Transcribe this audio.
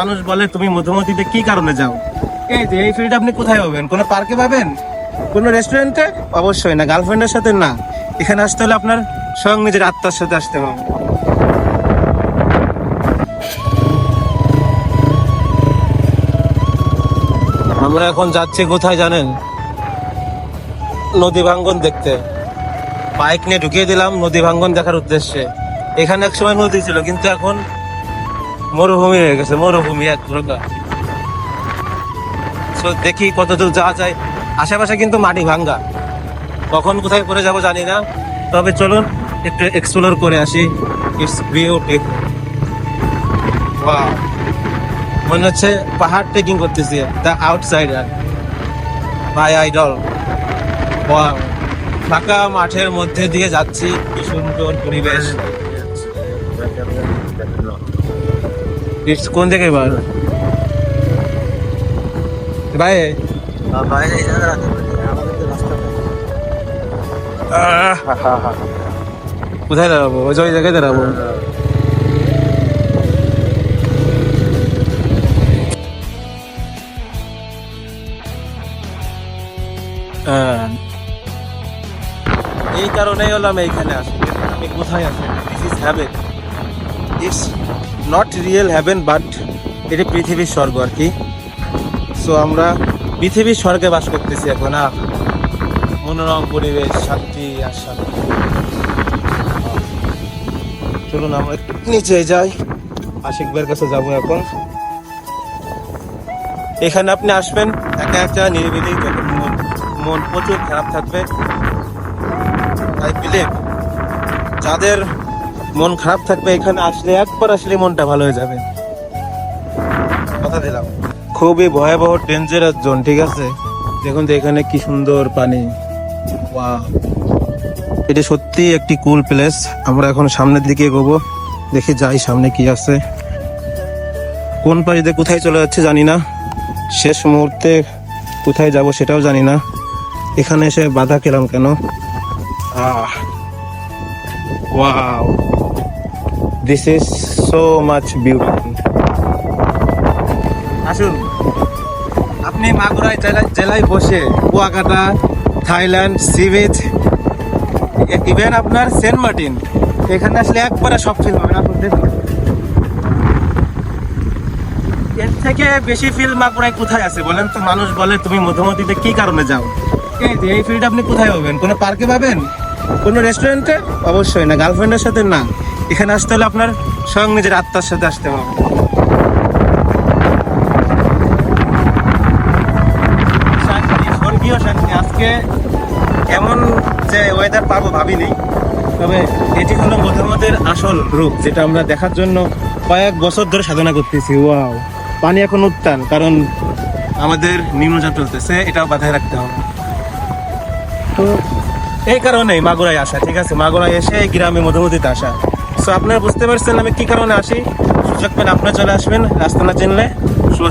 মানুষ বলে, তুমি মধুমতিতে কি কারণে যাও? এই যে, এই ফিল্ড আপনি কোথায় পাবেন? কোনো পার্কে পাবেন? কোনো রেস্টুরেন্টে অবশ্যই না গার্লফ্রেন্ডের সাথে না। এখানে আসতে হলে আপনার স্বয়ং নিজের আত্মার সাথে আসতে হবে। আমরা এখন যাচ্ছি কোথায় জানেন? নদী ভাঙ্গন দেখতে। বাইক নিয়ে ঢুকিয়ে দিলাম নদী ভাঙ্গন দেখার উদ্দেশ্যে। এখানে এক সময় নদী ছিল, কিন্তু এখন মরুভূমি হয়ে গেছে মরুভূমি এক প্রকার। So, দেখি কতদূর যাওয়া যায়। আশেপাশে কিন্তু মাটি ভাঙ্গা। কখন কোথায় পড়ে যাব জানি না। তবে চলুন একটু এক্সপ্লোর করে আসি। ইটস বিউটি মনে হচ্ছে পাহাড় ট্রেকিং করতেছি। দ্য আউটসাইডার বাই আইডল ফাঁকা মাঠের মধ্যে দিয়ে যাচ্ছি। কি সুন্দর পরিবেশ। কোন থেকে এবার ভাই। আহ, কোথায় দাঁড়াবো? ওই জায়গায় দাঁড়াবো। এই কারণেই হলাম এইখানে আসি আমি কোথায় আছি? This is heaven it's not real heaven but এটি পৃথিবীর স্বর্গ আর কি। সো আমরা পৃথিবীর স্বর্গে বাস করতেছি এখন, আহ, মনোরম পরিবেশ, শান্তি আর শান্তি চলুন, আমরা একটু নিচে যাই। আশিক ভাইয়ের কাছে যাব এখন। এখানে আপনি আসবেন, একা একা, নিরিবিলি, যখন মন মন প্রচুর খারাপ থাকবে। আই বিলিভ যাদের মন খারাপ থাকবে এখানে আসলে একবার আসলে মনটা ভালো হয়ে যাবে। কথা দিলাম। খুবই ভয়াবহ ডেঞ্জারাস জোন ঠিক আছে? দেখুন তো এখানে কি সুন্দর পানি। এটা সত্যি একটি কুল প্লেস আমরা এখন সামনের দিকে এগোবো। দেখি যাই সামনে কি আছে। কোন পাড়িতে কোথায় চলে যাচ্ছে জানি না। শেষ মুহূর্তে কোথায় যাব সেটাও জানি না। এখানে এসে বাধা খেলাম কেন? আহ। Wow this is so much beautiful আসুন। আপনি মাগুরায় জেলায় বসে Kuakata, Thailand sea beach even আপনার সেন্ট মার্টিন, এখানে আসলে একবারে সব ফিল পাবেন। আপনি দেখুন। এর থেকে বেশি ফিল মাগুরায় কোথায় আছে বলেন তো? মানুষ বলে, তুমি মধুমতিতে কি কারণে যাও? এই ফিলটা আপনি কোথায় পাবেন? কোনো পার্কে পাবেন? কোনো রেস্টুরেন্টে অবশ্যই না। গার্লফ্রেন্ডের সাথে না। এখানে আসতে হলে আপনার স্বয়ং নিজের আত্মার সাথে আসতে হবে। স্বর্গীয় আজকে এমন যে ওয়েদার পাবো ভাবিনি, তবে এটি হলো মধুমতের আসল রূপ, যেটা আমরা দেখার জন্য কয়েক বছর ধরে সাধনা করতেছি। ওয়াও পানি এখন উত্তান কারণ আমাদের নিম্নচাপ চলতেছে, এটাও বাধায় রাখতে হবে। তো এই কারণেই মাগুরায় আসা, ঠিক আছে? মাগুরায় এসে গ্রামে মধুমতিতে আসা। সো আপনারা বুঝতে পারছেন আমি কি কারণে আসি? সুযোগ পেলে আপনারা চলে আসবেন, রাস্তা না চিনলে শুভ